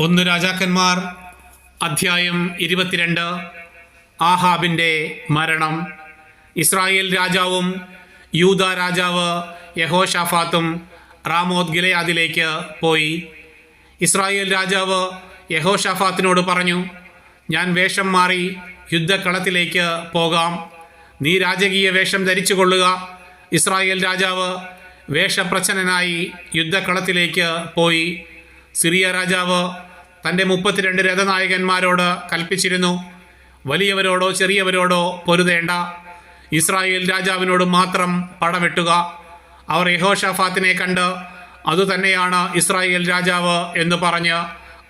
ഒന്ന് രാജാക്കന്മാർ അധ്യായം ഇരുപത്തിരണ്ട് ആഹാബിന്റെ മരണം. ഇസ്രായേൽ രാജാവും യൂത രാജാവ് യഹോഷാഫാത്തും റാമോദ് ഗിലയാദിലേക്ക് പോയി. ഇസ്രായേൽ രാജാവ് യഹോഷാഫാത്തിനോട് പറഞ്ഞു ഞാൻ വേഷം മാറി യുദ്ധക്കളത്തിലേക്ക് പോകാം. നീ രാജകീയ വേഷം ധരിച്ചു കൊള്ളുക ഇസ്രായേൽ രാജാവ് വേഷപ്രച്ഛനായി യുദ്ധക്കളത്തിലേക്ക് പോയി. സിറിയ രാജാവ് തന്റെ മുപ്പത്തിരണ്ട് രഥനായകന്മാരോട് കൽപ്പിച്ചിരുന്നു. വലിയവരോടോ ചെറിയവരോടോ പൊരുതേണ്ട. ഇസ്രായേൽ രാജാവിനോട് മാത്രം പടവെട്ടുക. അവർ യഹോഷഫാത്തിനെ കണ്ട് അതുതന്നെയാണ് ഇസ്രായേൽ രാജാവ് എന്ന് പറഞ്ഞ്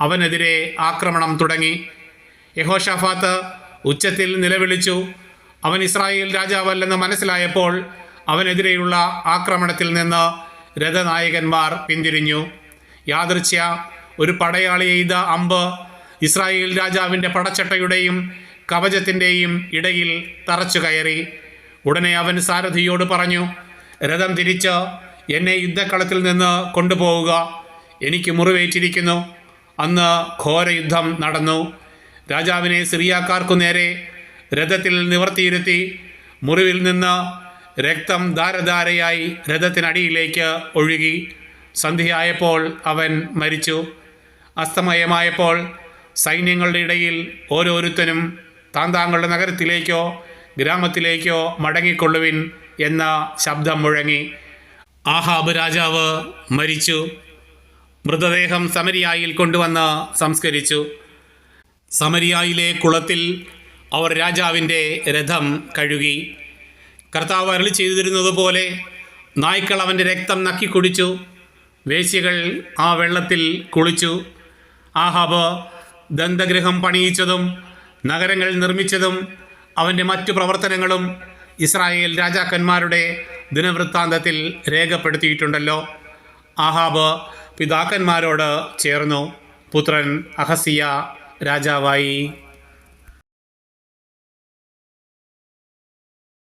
അവനെതിരെ ആക്രമണം തുടങ്ങി. യഹോഷഫാത്ത് ഉച്ചത്തിൽ നിലവിളിച്ചു. അവൻ ഇസ്രായേൽ രാജാവല്ലെന്ന് മനസ്സിലായപ്പോൾ അവനെതിരെയുള്ള ആക്രമണത്തിൽ നിന്ന് രഥനായകന്മാർ പിന്തിരിഞ്ഞു. യാദൃച്ഛ്യ ഒരു പടയാളി എയ്ത അമ്പ് ഇസ്രായേൽ രാജാവിന്റെ പടച്ചട്ടയുടെയും കവചത്തിന്റെയും ഇടയിൽ തറച്ചു കയറി. ഉടനെ അവൻ സാരഥിയോട് പറഞ്ഞു രഥം തിരിച്ച് എന്നെ യുദ്ധക്കളത്തിൽ നിന്ന് കൊണ്ടുപോവുക. എനിക്ക് മുറിവേറ്റിരിക്കുന്നു. അന്ന് ഘോരയുദ്ധം നടന്നു. രാജാവിനെ സിറിയാക്കാർക്കു നേരെ രഥത്തിൽ നിവർത്തിയിരുത്തി മുറിവിൽ നിന്ന് രക്തം ധാരധാരയായി രഥത്തിനടിയിലേക്ക് ഒഴുകി. സന്ധ്യയായപ്പോൾ അവൻ മരിച്ചു. അസ്തമയമായപ്പോൾ സൈന്യങ്ങളുടെ ഇടയിൽ ഓരോരുത്തരും താൻ താങ്കളുടെ നഗരത്തിലേക്കോ ഗ്രാമത്തിലേക്കോ മടങ്ങിക്കൊള്ളുവിൻ എന്ന ശബ്ദം മുഴങ്ങി. ആഹാബ് രാജാവ് മരിച്ചു. മൃതദേഹം സമരിയായിൽ കൊണ്ടുവന്ന് സംസ്കരിച്ചു. സമരിയായിലെ കുളത്തിൽ അവർ രാജാവിന്റെ രഥം കഴുകി. കർത്താവ് അരളി ചെയ്തിരുന്നത് പോലെ നായ്ക്കൾ അവന്റെ രക്തം നക്കി കുടിച്ചു വേശ്യകൾ ആ വെള്ളത്തിൽ കുളിച്ചു. ആഹാബ് ദന്തഗൃഹം പണിയിച്ചതും നഗരങ്ങൾ നിർമ്മിച്ചതും അവന്റെ മറ്റു പ്രവർത്തനങ്ങളും ഇസ്രായേൽ രാജാക്കന്മാരുടെ ദിനവൃത്താന്തത്തിൽ രേഖപ്പെടുത്തിയിട്ടുണ്ടല്ലോ. ആഹാബ് പിതാക്കന്മാരോട് ചേർന്നു. പുത്രൻ അഹസിയ രാജാവായി.